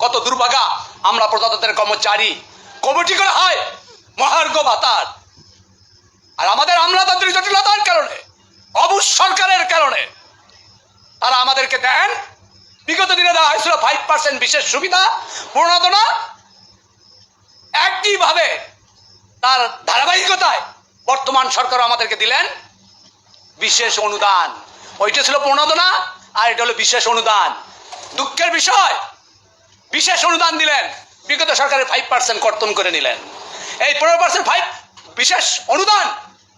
কত দুর্ভাগা আমরা প্রজাতন্ত্রের কর্মচারী। কমিটি করে হয়? মহার্ঘ ভাতার। আর আমাদের আমলাতান্ত্রিক জটিলতার কারণে, অবুজ সরকারের কারণে তারা আমাদেরকে দেন। বিগত দিনে দেওয়া হয়েছিল ফাইভ পার্সেন্ট বিশেষ সুবিধা প্রণোদনা একইভাবে তার ধারাবাহিকতায় বর্তমান সরকার আমাদেরকে দিলেন বিশেষ অনুদান। ওইটা ছিল প্রণোদনা আর এটা হলো বিশেষ অনুদান। দুঃখের বিষয় বিশেষ অনুদান দিলেন। বিগত সরকারের ফাইভ পার্সেন্ট কর্তন করে নিলেন। এই পনেরো পার্সেন্ট ফাইভ বিশেষ অনুদান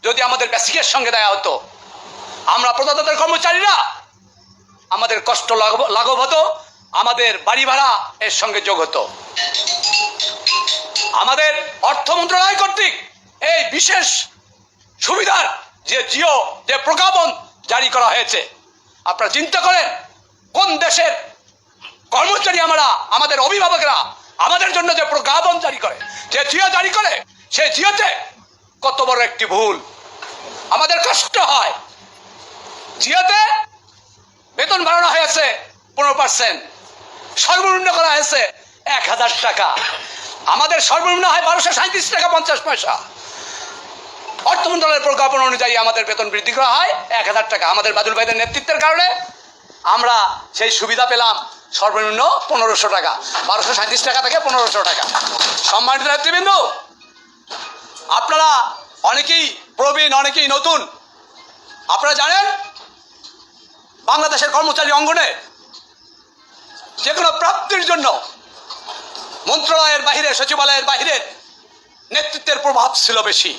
যদি আমাদের বেসিকের সঙ্গে দেয়া হতো, আমরা প্রজাতন্ত্রের কর্মচারীরা আমাদের কষ্ট লাঘব হতো, আমাদের বাড়ি ভাড়া এর সঙ্গে যোগ হতো। আমাদের অর্থ মন্ত্রণালয় কর্তৃক এই বিশেষ সুবিধার যে জিও, যে প্রজ্ঞাপন জারি করা হয়েছে, আপনারা চিন্তা করেন, কোন দেশের কর্মচারী আমরা, আমাদের অভিভাবকরা, আমাদের জন্য যে প্রজ্ঞাপন জারি করে, যে জিও জারি করে সে জিওতে কত বড় একটি ভুল। আমাদের কষ্ট হয়। জিওতে বেতন বাড়ানো হয়েছে পনেরো পার্সেন্ট, সর্বনিম্ন করা হয়েছে এক হাজার টাকা। আমাদের সর্বনিম্ন হয় বারোশো সাঁত্রিশ টাকা পঞ্চাশ পয়সা। অর্থ মন্ত্রণালয়ের প্রজ্ঞাপন অনুযায়ী আমাদের বেতন বৃদ্ধি করা হয় এক হাজার টাকা। আমাদের বাদুল ভাইদের নেতৃত্বের কারণে আমরা সেই সুবিধা পেলাম। সর্বনিম্ন পনেরোশো টাকা, বারোশো সাঁত্রিশ টাকা থেকে পনেরোশো টাকা। সম্মানিত নেতৃবৃন্দ, আপনারা অনেকেই প্রবীণ, অনেকেই নতুন। আপনারা জানেন, বাংলাদেশের কর্মচারী অঙ্গনে যে কোনো প্রাপ্তির জন্য মন্ত্রণালয়ের বাহিরে, সচিবালয়ের বাহিরে নেতৃত্বের প্রভাব ছিল বেশি।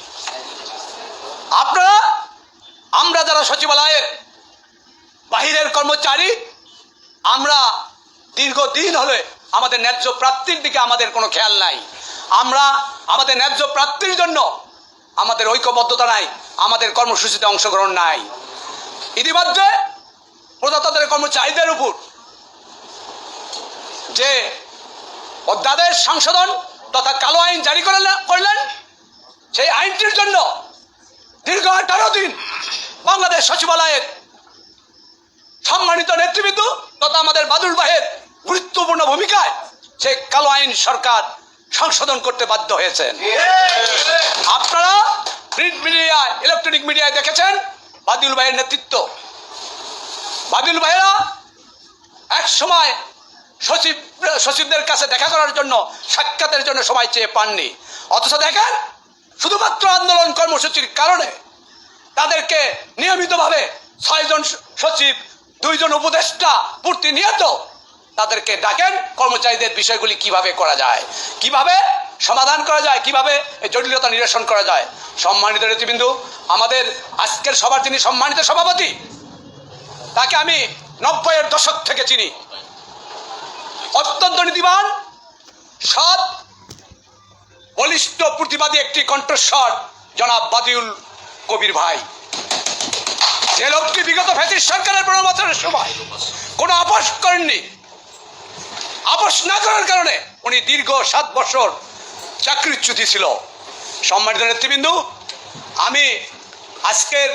আপনারা, আমরা যারা সচিবালয়ের বাহিরের কর্মচারী, আমরা দীর্ঘদিন হলে আমাদের ন্যায্য প্রাপ্তির দিকে আমাদের কোনো খেয়াল নাই। আমরা আমাদের ন্যায্য প্রাপ্তির জন্য আমাদের ঐক্যবদ্ধতা নাই, আমাদের কর্মসূচিতে অংশগ্রহণ নাই। ইতিমধ্যে প্রজাতন্ত্রের কর্মচারীদের উপর যে অধ্যাদেশ সংশোধন তথা কালো আইন জারি করলেন, সেই আইনটির জন্য দীর্ঘ আঠারো দিন বাংলাদেশ সচিবালয়ের সম্মানিত নেতৃবৃন্দ তথা আমাদের বাদুল ভাইয়ের গুরুত্বপূর্ণ ভূমিকায় সেই কালো আইন সরকার সংশোধন করতে বাধ্য হয়েছেন। আপনারা প্রিন্ট মিডিয়ায় ইলেকট্রনিক মিডিয়ায় দেখেছেন বাদুল ভাইয়ের নেতৃত্ব। বাদুল ভাইয়েরা এক সময় সচিব, সচিবদের কাছে দেখা করার জন্য, সাক্ষাতের জন্য সময় চেয়ে পাননি। অথচ দেখেন, শুধুমাত্র আন্দোলন কর্মসূচির কারণে তাদেরকে নিয়মিতভাবে ছয়জন সচিব, দুইজন উপদেষ্টা প্রতিনিয়ত তাদেরকে ডাকেন, কর্মচারীদের বিষয়গুলি কীভাবে করা যায়, কীভাবে সমাধান করা যায়, কীভাবে জটিলতা নিরসন করা যায়। সম্মানিত নেতৃবৃন্দু, আমাদের আজকের সবার তিনি সম্মানিত সভাপতি, তাকে আমি নব্বইয়ের দশক থেকে চিনি। অত্যন্ত নীতিবান, সৎ, বলিষ্ঠ, প্রতিবাদী একটি কণ্ঠস্বর, জনাব বাদিউল কবির ভাই। যে লোকটি বিগত ফ্যাসিস সরকারের পনেরো সময় কোনো আপোষ করেননি আপোষ না করার কারণে উনি দীর্ঘ সাত বছর চাকরিচ্যুতি ছিল। সম্মানিত নেতৃবৃন্দু, আমি আজকের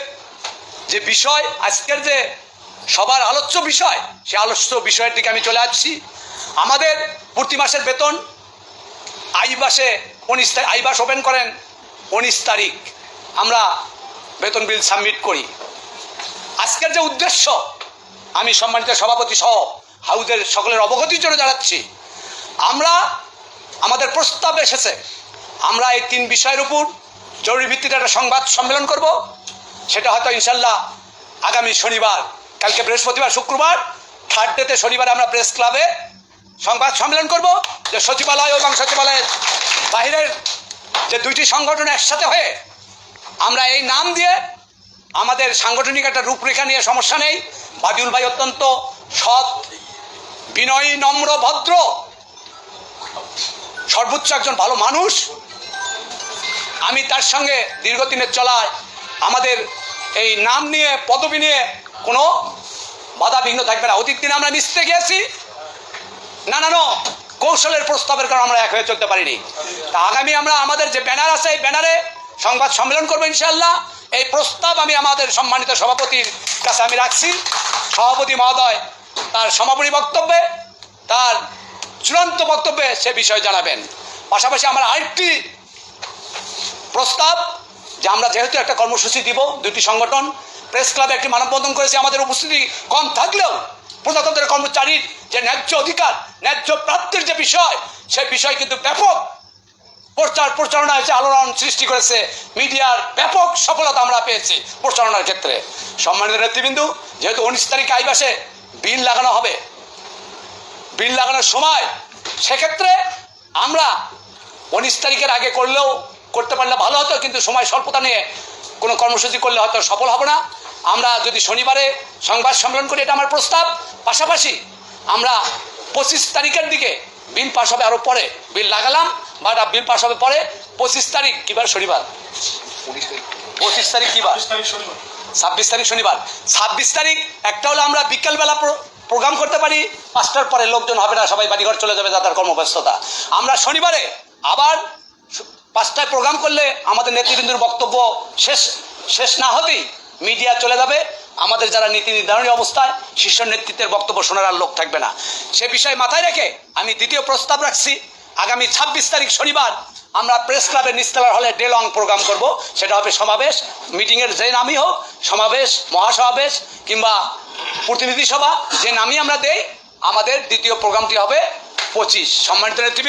যে বিষয়, আজকের যে সবার আলোচ্য বিষয়, সে আলোচ্য বিষয়ের দিকে আমি চলে আসছি। আমাদের প্রতি মাসের বেতন আই মাসে উনিশ তারিখ, আই মাস ওপেন করেন উনিশ তারিখ। আমরা বেতন বিল সাবমিট করি। আজকের যে উদ্দেশ্য, আমি সম্মানিত সভাপতি সহ হাউজের সকলের অবগতির জন্য জানাচ্ছি। আমরা আমাদের প্রস্তাব এসেছে। আমরা এই তিন বিষয়ের উপর জরুরি ভিত্তিতে একটা সংবাদ সম্মেলন করব। সেটা হয়তো ইনশাল্লাহ আগামী শনিবার, কালকে বৃহস্পতিবার, শুক্রবার থার্ড ডেতে শনিবার আমরা প্রেস ক্লাবে সংবাদ সম্মেলন করব যে সচিবালয় এবং সচিবালয়ের বাইরের যে দুইটি সংগঠন একসাথে হয়ে আমরা এই নাম দিয়ে আমাদের সাংগঠনিক একটা রূপরেখা নিয়ে সমস্যা নেই। বাদিউল ভাই অত্যন্ত সৎ বিনয়ী নম্র ভদ্র। সর্বোচ্চ একজন ভালো মানুষ। আমি তার সঙ্গে দীর্ঘদিনের চলায় আমাদের এই নাম নিয়ে, পদবি নিয়ে কোনো বাধা বিঘ্ন থাকবে না। অতীত দিনে আমরা মিশতে গিয়েছি। নানান কৌশলের প্রস্তাবের কারণে আমরা এক হয়ে চলতে পারিনি। তা আগামী আমরা আমাদের যে ব্যানার আছে, এই ব্যানারে সংবাদ সম্মেলন করব ইনশাল্লাহ এই প্রস্তাব আমি আমাদের সম্মানিত সভাপতির কাছে আমি রাখছি। সভাপতি মহোদয় তার সমাপনী বক্তব্যে, তার চূড়ান্ত বক্তব্যে সে বিষয়ে জানাবেন। পাশাপাশি আমার আরেকটি প্রস্তাব, যে আমরা যেহেতু একটা কর্মসূচি দিব, দুটি সংগঠন, প্রেস ক্লাবে একটি মানববন্ধন করেছে, আমাদের উপস্থিতি কম থাকলেও প্রজাতন্ত্রের কর্মচারীর যে ন্যায্য অধিকার, ন্যায্য প্রাপ্তির যে বিষয় সেই বিষয় কিন্তু ব্যাপক প্রচার প্রচারণা হয়েছে আলোড়ন সৃষ্টি করেছে, মিডিয়ার ব্যাপক সফলতা আমরা পেয়েছি প্রচারণার ক্ষেত্রে। সম্মানিত নেতৃবৃন্দু, যেহেতু উনিশ তারিখে আইবাসে বিল লাগানো হবে। বিল লাগানোর সময় সেক্ষেত্রে আমরা উনিশ তারিখের আগে করলেও করতে পারলে ভালো হতো কিন্তু সময় স্বল্পতা নিয়ে কোনো কর্মসূচি করলে হয়তো সফল হবে না। আমরা যদি শনিবারে সংবাদ সম্মেলন করি এটা আমার প্রস্তাব। পাশাপাশি আমরা পঁচিশ তারিখের দিকে বিল পাস হবে আরও পরে। বিল লাগালাম বা এটা বিল পাস হবে পরে। পঁচিশ তারিখ কিবার শনিবার? পঁচিশ তারিখ কিবার? ছাব্বিশ তারিখ শনিবার। ছাব্বিশ তারিখ, একটা হলো আমরা বিকেলবেলা প্রোগ্রাম করতে পারি, পাঁচটার পরে লোকজন হবে না, সবাই বাড়িঘর চলে যাবে তাদের কর্মব্যস্ততা। আমরা শনিবারে আবার পাঁচটায় প্রোগ্রাম করলে আমাদের নেতৃবৃন্দুর বক্তব্য শেষ শেষ না হতেই মিডিয়া চলে যাবে। আমাদের যারা নীতি নির্ধারণী অবস্থায়, শীর্ষ নেতৃত্বের বক্তব্য শোনার আর লোক থাকবে না। সে বিষয় মাথায় রেখে আমি দ্বিতীয় প্রস্তাব রাখছি। আগামী ছাব্বিশ তারিখ শনিবার আমরা প্রেস ক্লাবের নিস্তলার হলে ডে লং প্রোগ্রাম করব। সেটা হবে সমাবেশ মিটিংয়ের যে নামই হোক, সমাবেশ, মহাসমাবেশ কিংবা প্রতিনিধি সভা, যে নামই আমরা দেই, আমাদের দ্বিতীয় প্রোগ্রামটি হবে পঁচিশ। সম্মানিত নেতৃবৃন্দ